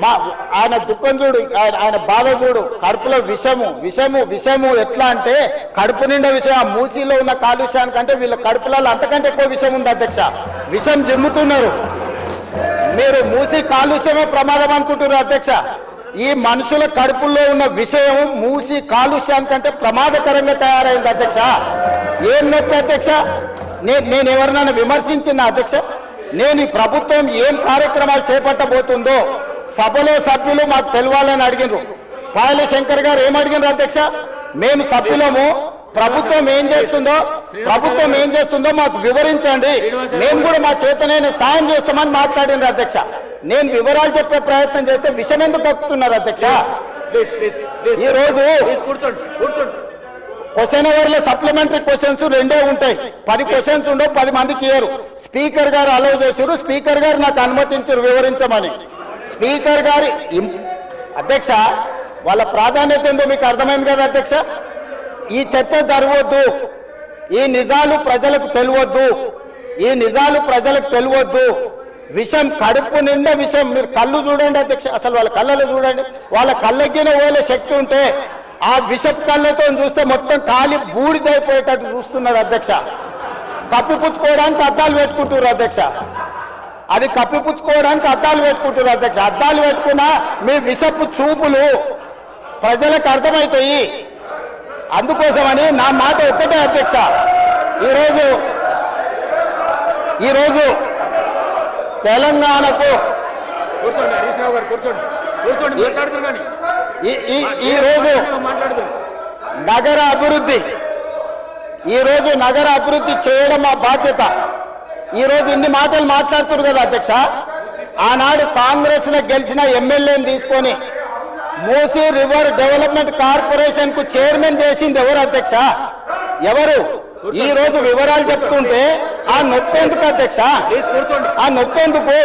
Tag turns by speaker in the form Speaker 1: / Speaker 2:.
Speaker 1: మా ఆయన దుఃఖం చూడు ఆయన ఆయన బాధ చూడు కడుపులో విషము విషము విషము ఎట్లా అంటే కడుపు నిండా విషయం ఆ మూసీలో ఉన్న కాలుష్యానికంటే వీళ్ళ కడుపులలో అంతకంటే ఎక్కువ విషయం ఉంది అధ్యక్ష. విషం జిమ్ముతున్నారు. మీరు మూసి కాలుష్యమే ప్రమాదం అనుకుంటున్నారు అధ్యక్ష. ఈ మనుషుల కడుపుల్లో ఉన్న విషయం మూసి కాలుష్యానికంటే ప్రమాదకరంగా తయారైంది అధ్యక్ష. ఏం నొప్పి అధ్యక్ష? నేను నేను ఎవరినైనా విమర్శించిన అధ్యక్ష? నేను ఈ ప్రభుత్వం ఏం కార్యక్రమాలు చేపట్టబోతుందో సభలో సభ్యులు మాకు తెలవాలని అడిగినారు. పాయల శంకర్ గారు ఏం అడిగినారు అధ్యక్ష? మేము సభ్యులము ప్రభుత్వం ఏం చేస్తుందో ప్రభుత్వం ఏం చేస్తుందో మాకు వివరించండి. మేము కూడా మా చేతనైన సాయం చేస్తామని మాట్లాడిండ్రు అధ్యక్ష. నేను వివరాలు చెప్పే ప్రయత్నం చేస్తే విషయం ఎందుకు అధ్యక్ష? ఈ రోజు
Speaker 2: కూర్చోండి కూర్చోండి.
Speaker 1: క్వశ్చన్ అవర్లో సప్లిమెంటరీ క్వశ్చన్స్ రెండే ఉంటాయి. పది క్వశ్చన్స్ ఉండవు పది మందికి ఇయ్యరు. స్పీకర్ గారు అలౌ చేశారు స్పీకర్ గారు నాకు అనుమతించారు వివరించమని. స్పీకర్ గారి అధ్యక్ష వాళ్ళ ప్రాధాన్యత ఏందో మీకు అర్థమైంది కదా అధ్యక్ష? ఈ చర్చ జరగవద్దు. ఈ నిజాలు ప్రజలకు తెలియవద్దు. ఈ నిజాలు ప్రజలకు తెలియవద్దు. విషం కడుపు నిండా విషం. మీరు కళ్ళు చూడండి అధ్యక్ష. అసలు వాళ్ళ కళ్ళలో చూడండి. వాళ్ళ కళ్ళెక్కిన పోలే శక్తి ఉంటే ఆ విషపు కళ్ళతో చూస్తే మొత్తం కాలి బూడిదైపోయేటట్టు చూస్తున్నారు అధ్యక్ష. కప్పిపుచ్చుకోవడానికి అద్దాలు పెట్టుకుంటున్నారు అధ్యక్ష. అది కప్పిపుచ్చుకోవడానికి అద్దాలు పెట్టుకుంటున్నారు అధ్యక్ష. అద్దాలు పెట్టుకున్నా మీ విషపు చూపులు ప్రజలకు అర్థమవుతాయి అందుకోసమని నా మాట ఒక్కటే అధ్యక్ష. ఈరోజు ఈరోజు తెలంగాణకు
Speaker 2: కూర్చోండి హరీష్ రావు గారు కూర్చోండి. కూర్చోండి మాట్లాడుతున్నారు కానీ.
Speaker 1: ఈ- ఈ ఈ రోజు నగర అభివృద్ధి. ఈ రోజు నగర అభివృద్ధి చేయడం మా బాధ్యత. ఈ రోజు ఇన్ని మాటలు మాట్లాడుతున్నారు కదా అధ్యక్ష. ఆనాడు కాంగ్రెస్ గెలిచిన ఎమ్మెల్యేని తీసుకొని మూసీ రివర్ డెవలప్మెంట్ కార్పొరేషన్కు చైర్మన్ చేసింది ఎవరు అధ్యక్ష? ఎవరు? ఈ రోజు వివరాలు చెప్తుంటే ఆ నొప్పి ఎందుకు అధ్యక్ష? ఆ నొప్పి ఎందుకు?